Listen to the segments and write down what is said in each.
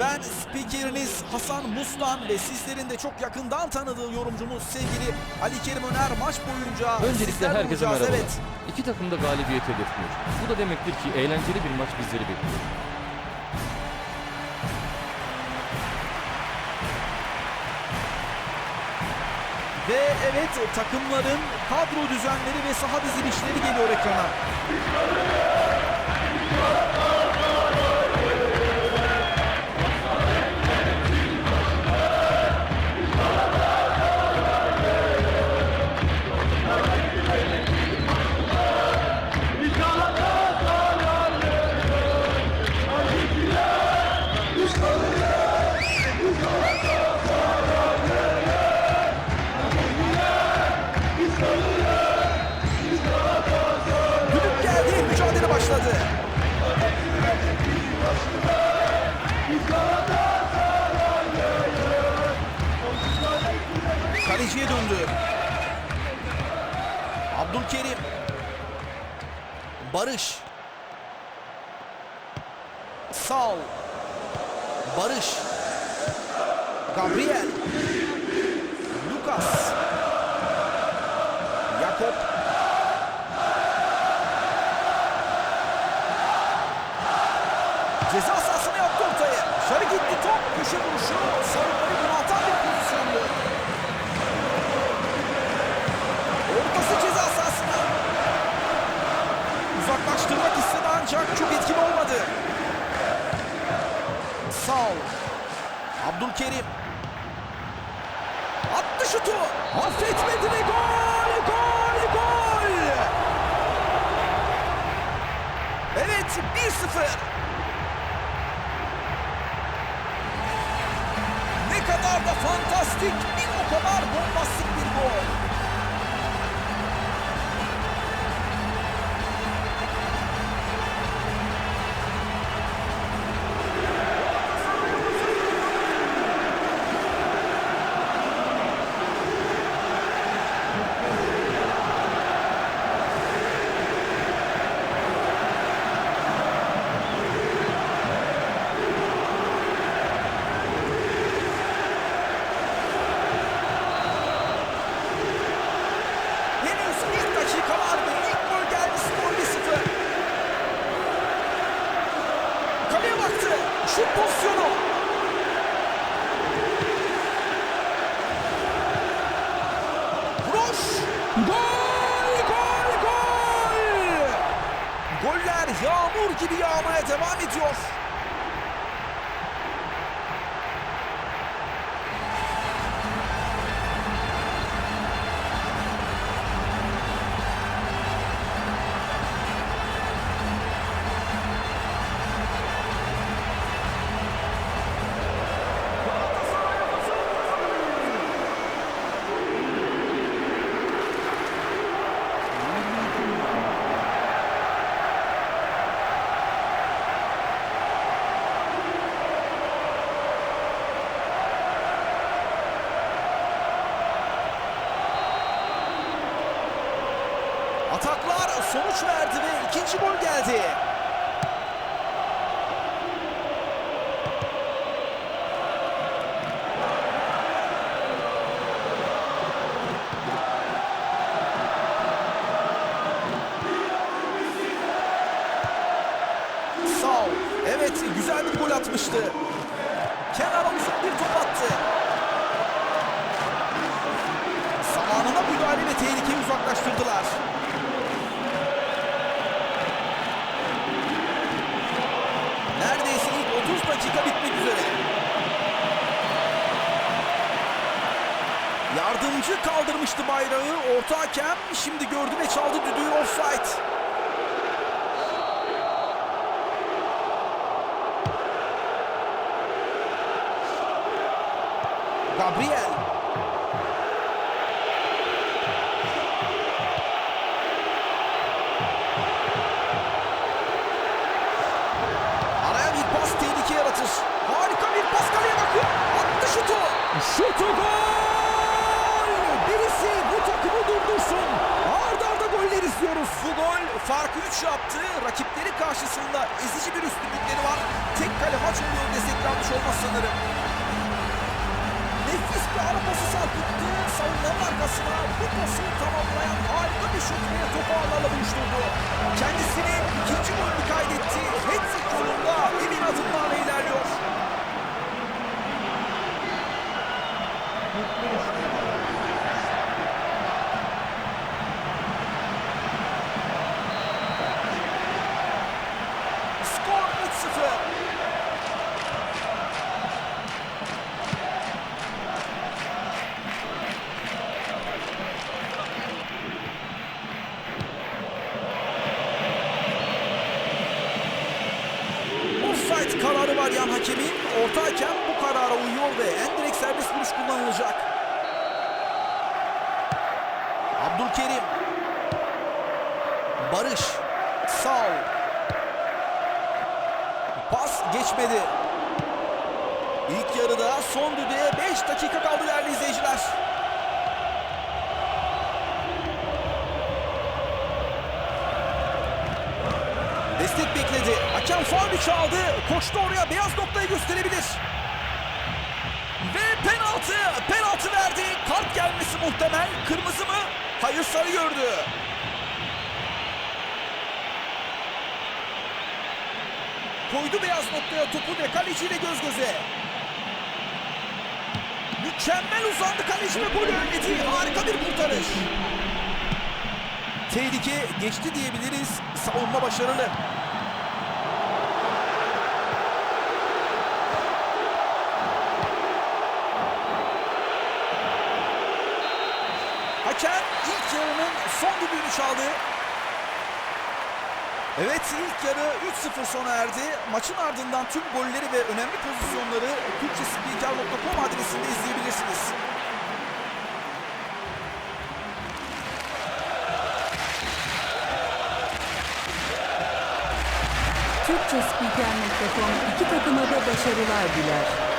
Ben spikeriniz Hasan Mustan ve sizlerin de çok yakından tanıdığı yorumcumuz sevgili Ali Kerim Öner maç boyunca Öncelikle herkese merhabalar. Evet. İki takım da galibiyet hedefliyor. Bu da demektir ki eğlenceli bir maç bizleri bekliyor. Ve evet takımların kadro düzenleri ve saha dizilişleri geliyor ekrana. Başladı. Kaleciye döndü. Abdülkerim. Barış. Sal. Barış. Gabriel. Evet 1-0. Ne kadar da fantastik, bir o kadar bombastik bir gol. Goller yağmur gibi yağmaya devam ediyor. Sonuç verdi ve ikinci gol geldi. Sağ ol. Evet güzel bir gol atmıştı. Kenara uzun bir top attı. Zamanına müdahale ve tehlikeyi uzaklaştırdılar. Neredeyse ilk 30 dakika bitmek üzere. Yardımcı kaldırmıştı bayrağı. Orta hakem şimdi gördü ve çaldı düdüğü offside. Gabriel. Karşısında ezici bir üstünlükleri var. Tek kale maç oluyor desek yanlış olmaz sanırım. Nefis bir ara pası sarkıttı. Savunmanın arkasına bu pası tamamlayan harika bir şut ve topu ağlarla buluşturdu. Kendisinin ikinci golünü kaydetti. Hat-trick yolunda emin adımlarla ilerliyor. Skor 3-0. Offside kararı var yan hakemin. Orta hakem bu karara uyuyor ve en direkt serbest vuruş kullanılacak. Abdülkerim. Barış. Sağ. Pas geçmedi. İlk yarıda son düdüğe 5 dakika kaldı değerli izleyiciler. Destek bekledi. Hakem faulü çaldı. Koştu oraya beyaz noktayı gösterebilir. Ve penaltı. Penaltı verdi. Kart gelmesi muhtemel. Kırmızı mı? Hayır sarı gördü. Koydu beyaz noktaya topu ve kaleciyle göz göze. Mükemmel uzandı kaleci ve golü önledi. Harika bir kurtarış. Tehlike geçti diyebiliriz. Savunma başarılı. Hakem ilk yarının son düdüğünü çaldı. Evet ilk yarı 3-0 sona erdi. Maçın ardından tüm golleri ve önemli pozisyonları Türkçespiker.com adresinde izleyebilirsiniz. Türkçespiker.com iki takıma da başarılar diler.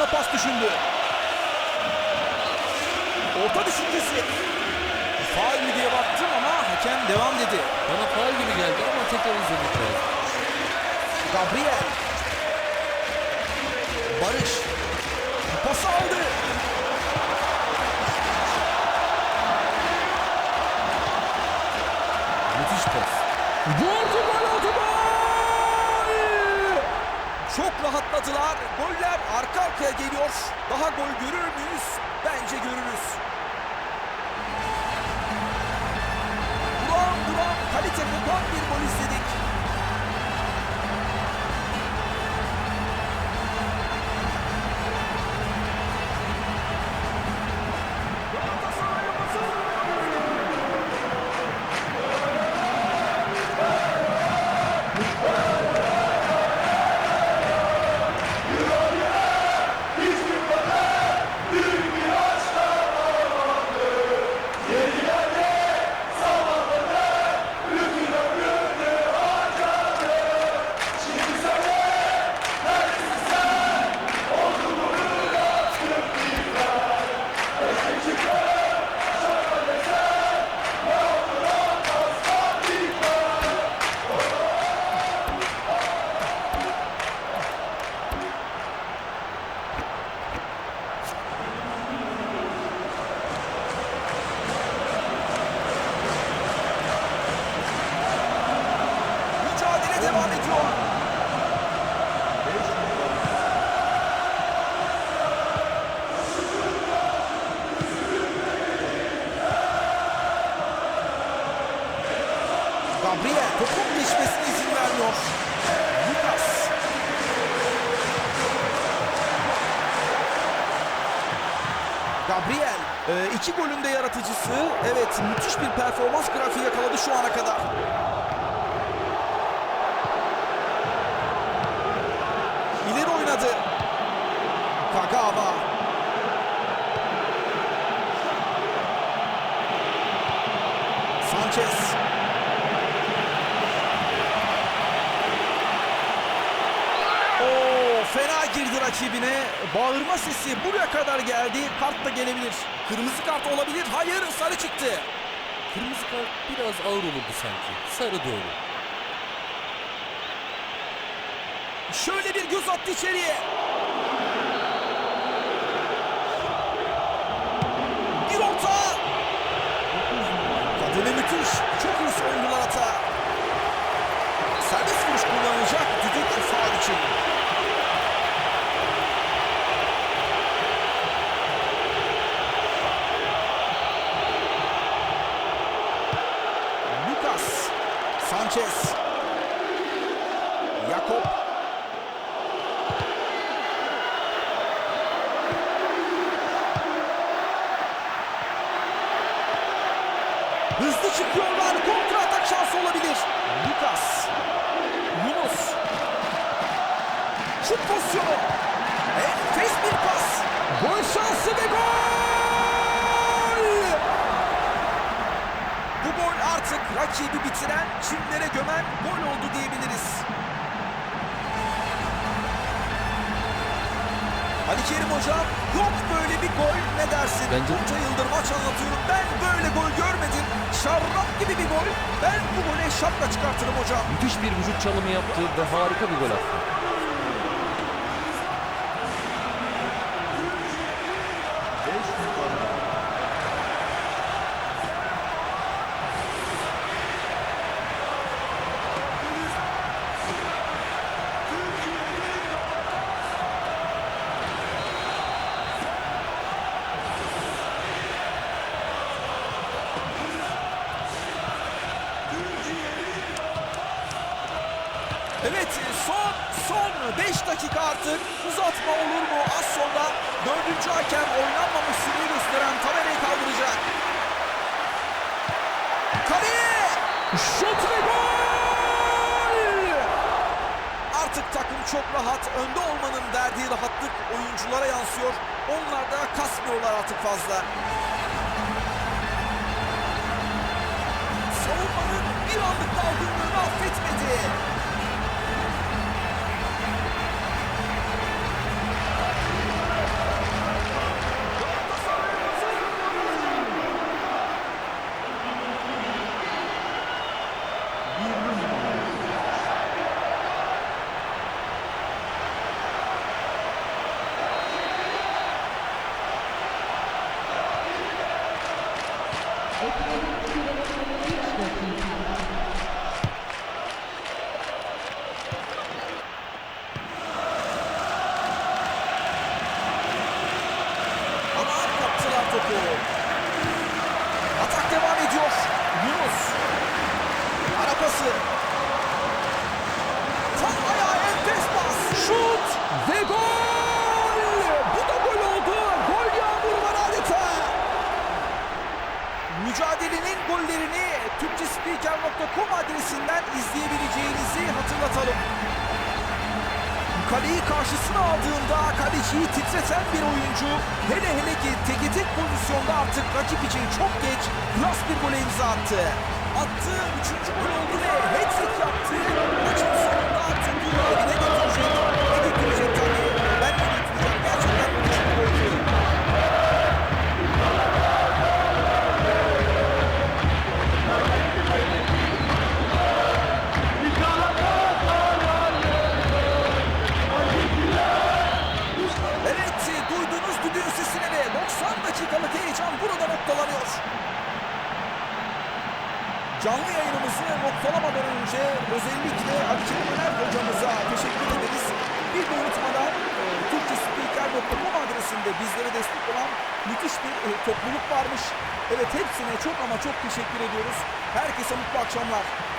Arasına pas düşündü. Orta düşüncesi. Faul mü diye baktım ama hakem devam dedi. Bana faul gibi geldi ama tekrar izlemek lazım. Gabriel. Barış. Pası aldı. Müthiş pas. Vurdu gol! Çok rahatladılar. Goller arkaya geliyor. Daha gol görür müyüz? Bence görürüz. Duran duran kalite kokan bir gol izledik. Gabriel topun geçmesine izin vermiyor. Lucas. Gabriel e, iki golün de yaratıcısı. Evet müthiş bir performans grafiği yakaladı şu ana kadar. yakaladı. Kagawa. Sanchez. Rakibine. Bağırma sesi buraya kadar geldi. Kart da gelebilir. Kırmızı kart olabilir. Hayır sarı çıktı. Kırmızı kart biraz ağır olurdu sanki. Sarı doğru. Şöyle bir göz attı içeriye. Bir orta. Kademe müthiş. Çok iyi savundular hata. Serbest vuruş kullanılacak. Düdük faul için. Lucas. Sanchez. Jakob. Hızlı çıkıyorlar. Kontra atak şansı olabilir. Lucas. Yunus. Şut pozisyonu. Enfes bir pas. Gol şansı ve gol! Bu gol artık rakibi bitiren, çimlere gömen gol oldu diyebiliriz. Ali Kerim hocam yok böyle bir gol ne dersin? Bence- Bunca yıldır maç anlatıyorum ben böyle gol görmedim. Şarrap gibi bir gol. Ben bu gole şapka çıkartırım hocam. Müthiş bir vücut çalımı yaptı ve harika bir gol attı. Evet son son 5 dakika artık uzatma olur mu? Az sonra dördüncü hakem oynanmamış süreyi gösteren tabelayı kaldıracak. Kaleye! Şut ve gol! Artık takım çok rahat. Önde olmanın verdiği rahatlık oyunculara yansıyor. Onlar da kasmıyorlar artık fazla. Savunmanın bir anlık dalgınlığını affetmedi. Thank you. Mücadelenin gollerini Türkçespiker.com adresinden izleyebileceğinizi hatırlatalım. Kaleyi karşısına aldığında kaleciyi titreten bir oyuncu hele hele ki teke tek pozisyonda artık rakip için çok geç klas bir gole imza attı. Attığı üçüncü gol oldu ve hat-trick yaptı. Maçın sonunda topu evine götürecek. Hepsine çok ama çok teşekkür ediyoruz. Herkese mutlu akşamlar.